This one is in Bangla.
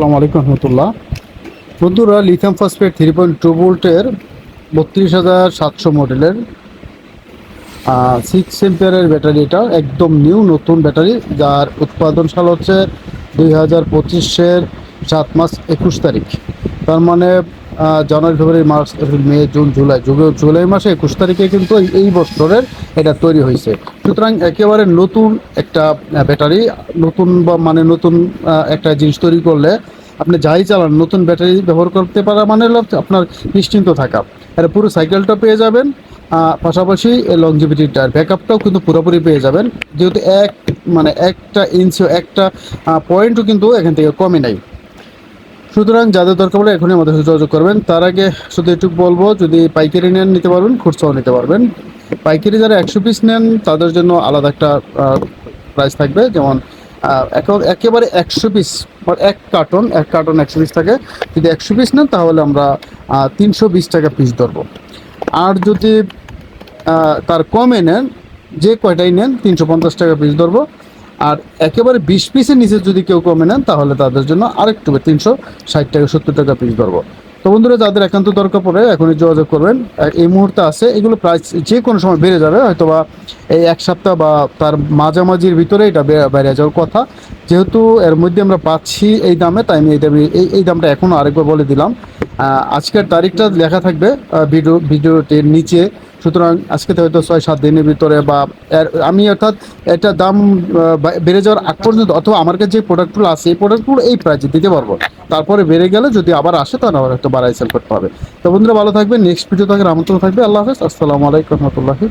আসসালামু আলাইকুম রহমতুল্লাহ। বন্ধুরা lithium phosphate three point two ভোল্টের বত্রিশ হাজার সাতশো মডেলের সিক্স এম্পিয়ারের ব্যাটারি এটা, একদম নিউ নতুন ব্যাটারি যার উৎপাদন সাল হচ্ছে দুই হাজার পঁচিশের সাত মাস একুশ তারিখ। তার মানে জানুয়ারি, ফেব্রুয়ারি, মার্চ, এপ্রিল, মে, জুন, জুলাই জুলাই মাসে একুশ তারিখে কিন্তু এই- বছরের এটা তৈরি হয়েছে। সুতরাং একেবারে নতুন একটা ব্যাটারি, নতুন বা মানে নতুন একটা জিনিস তৈরি করলে আপনি যাই চালান, নতুন ব্যাটারি ব্যবহার করতে পারা মানে আপনার নিশ্চিন্ত থাকা। আর পুরো সাইকেলটা পেয়ে যাবেন পাশাপাশি লংজিভিটি টায়ার ব্যাকআপটাও কিন্তু পুরোপুরি পেয়ে যাবেন। যেহেতু এক মানে একটা ইঞ্চিও একটা পয়েন্টও কিন্তু এখান থেকে কমে নাই। সুতরাং যাদের দরকার পড়ে এখনই আমাদের সাথে যোগাযোগ করবেন। তার আগে শুধু একটু বলব, যদি পাইকারি নেন নিতে পারবেন, খুচরাও নিতে পারবেন। পাইকারি যারা একশো পিস নেন, তাদের জন্য আলাদা একটা প্রাইস থাকবে। যেমন একেবারে একশো পিস এক কার্টন এক কার্টন একশো পিস থাকে। যদি একশো পিস নেন, তাহলে আমরা তিনশো বিশ টাকা পিস ধরবো। আর যদি তার কমে নেন, যে কয়টাই নেন, তিনশো পঞ্চাশ টাকা পিস ধরবো। আর একেবারে বিশ পিসের নিচে যদি কেউ কমে নেন, তাহলে তাদের জন্য আরেকটু তিনশো ষাট টাকা, সত্তর টাকা পিস ধরবো। তো বন্ধুরা, যাদের একান্ত দরকার পড়ে এখনই যোগাযোগ করবেন। এই মুহূর্তে আছে, এগুলো প্রাইস যে কোনো সময় বেড়ে যাবে হয়তো বা এই এক সপ্তাহ বা তার মাঝামাঝির ভিতরে এটা বেড়ে যাওয়ার কথা। যেহেতু এর মধ্যে আমরা পাচ্ছি এই দামে, তাই আমি এই দামে এই এই দামটা এখনও আরেকবার বলে দিলাম। আজকের তারিখটা লেখা থাকবে ভিডিও, ভিডিওটির নিচে। সুতরাং আজকে তো হয়তো ছয় সাত দিনের ভিতরে বা আমি অর্থাৎ এটা দাম বেড়ে যাওয়ার আগ পর্যন্ত, অথবা আমার কাছে যে প্রোডাক্টগুলো আছে, এই প্রোডাক্টগুলো এই প্রাইসে দিতে পারব। তারপরে বেড়ে গেলে যদি আবার আসে তাহলে আবার একটু বাড়াই সেল করতে হবে। তো বন্ধুরা, ভালো থাকবে নেক্সট ভিডিও থাকবে আমন্ত্রণ থাকবে। আল্লাহ হাফেজ। আসসালামু আলাইকুম রহমতুল্লাহি